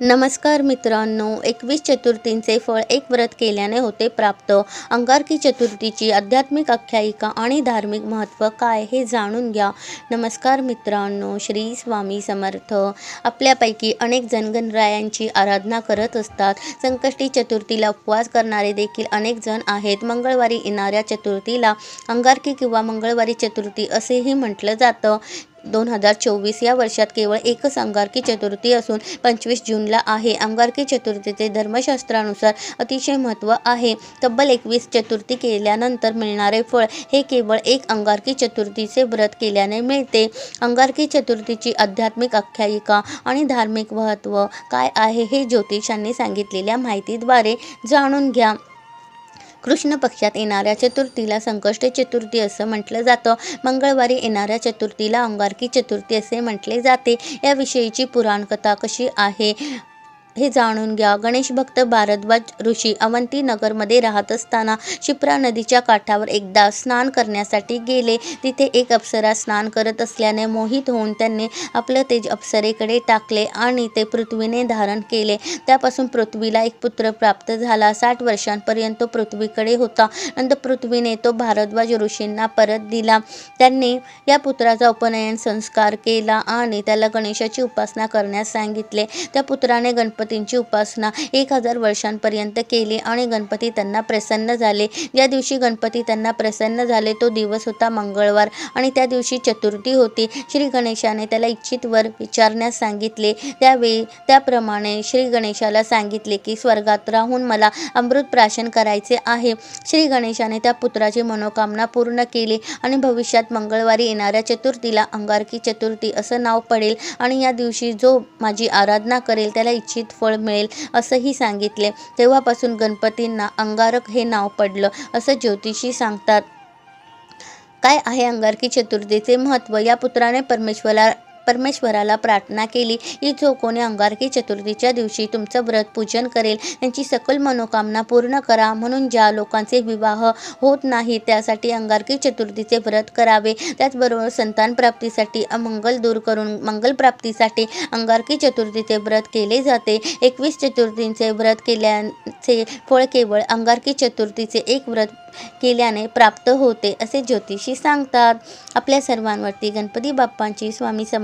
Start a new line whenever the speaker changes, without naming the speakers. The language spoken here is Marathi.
नमस्कार मित्रांनो एकवीस चतुर्थींचे फळ एक व्रत केल्याने होते प्राप्त. अंगारकी चतुर्थीची आध्यात्मिक आख्यायिका आणि धार्मिक महत्त्व काय हे जाणून घ्या. नमस्कार मित्रांनो श्री स्वामी समर्थ. आपल्यापैकी अनेक जण गणरायांची आराधना करत असतात. संकष्टी चतुर्थीला उपवास करणारे देखील अनेक जण आहेत. मंगळवारी येणाऱ्या चतुर्थीला अंगारकी किंवा मंगळवारी चतुर्थी असेही म्हटलं जातं. दोन हजार चोवीस या वर्षात केवळ एकच अंगारकी चतुर्थी असून पंचवीस जूनला आहे. अंगारकी चतुर्थीचे धर्मशास्त्रानुसार अतिशय महत्त्व आहे. तब्बल एकवीस चतुर्थी केल्यानंतर मिळणारे फळ हे केवळ एक अंगारकी चतुर्थीचे व्रत केल्याने मिळते. अंगारकी चतुर्थीची आध्यात्मिक आख्यायिका आणि धार्मिक महत्त्व काय आहे हे ज्योतिषांनी सांगितलेल्या माहितीद्वारे जाणून घ्या. कृष्ण पक्षात येणाऱ्या चतुर्थीला संकष्ट चतुर्थी असं म्हटलं जातं. मंगळवारी येणाऱ्या चतुर्थीला अंगारकी चतुर्थी असे म्हटले जाते. याविषयीची पुराणकथा कशी आहे? हे जाणून घ्या. गणेश भक्त भारद्वाज ऋषी अवंती नगरमध्ये राहत असताना शिप्रा नदीच्या काठावर एकदा स्नान करण्यासाठी गेले. तिथे एक अप्सरा स्नान करत असल्याने मोहित होऊन त्यांनी आपलं तेज अप्सरेकडे टाकले आणि ते पृथ्वीने धारण केले. त्यापासून पृथ्वीला एक पुत्र प्राप्त झाला. साठ वर्षांपर्यंत तो पृथ्वीकडे होता. नंतर पृथ्वीने तो भारद्वाज ऋषींना परत दिला. त्यांनी या पुत्राचा उपनयन संस्कार केला आणि त्याला गणेशाची उपासना करण्यास सांगितले. त्या पुत्राने गणपतींची उपासना एक हजार वर्षांपर्यंत केली आणि गणपती त्यांना प्रसन्न झाले. ज्या दिवशी गणपती त्यांना प्रसन्न झाले तो दिवस होता मंगळवार आणि त्या दिवशी चतुर्थी होती. श्री गणेशाने त्याला इच्छित वर विचारण्यास सांगितले. त्यावेळी त्याप्रमाणे श्री गणेशाला सांगितले की स्वर्गात राहून मला अमृत प्राशन करायचे आहे. श्री गणेशाने त्या पुत्राची मनोकामना पूर्ण केली आणि भविष्यात मंगळवारी येणाऱ्या चतुर्थीला अंगारकी चतुर्थी असं नाव पडेल आणि या दिवशी जो माझी आराधना करेल त्याला इच्छित फळ मिळेल असंही सांगितले. तेव्हापासून गणपतींना अंगारक हे नाव पडलं असं ज्योतिषी सांगतात. काय आहे अंगारकी चतुर्थीचे महत्त्व या पुत्राने परमेश्वरा परमेश्वराला प्रार्थना केली. की जो कोणी अंगारकी चतुर्थीच्या दिवशी तुमचं व्रत पूजन करेल. त्यांची सकल मनोकामना पूर्ण करा. म्हणून ज्या लोकांचे विवाह होत नाही त्यासाठी अंगारकी चतुर्थीचे व्रत करावे. त्याचबरोबर संतान प्राप्तीसाठी अमंगल दूर करून मंगल प्राप्तीसाठी अंगारकी चतुर्थीचे व्रत केले जाते. एकवीस चतुर्थींचे व्रत केल्याचे फळ केवळ अंगारकी चतुर्थीचे एक व्रत केल्याने प्राप्त होते असे ज्योतिषी सांगतात. आपल्या सर्वांवरती गणपती बाप्पांची स्वामी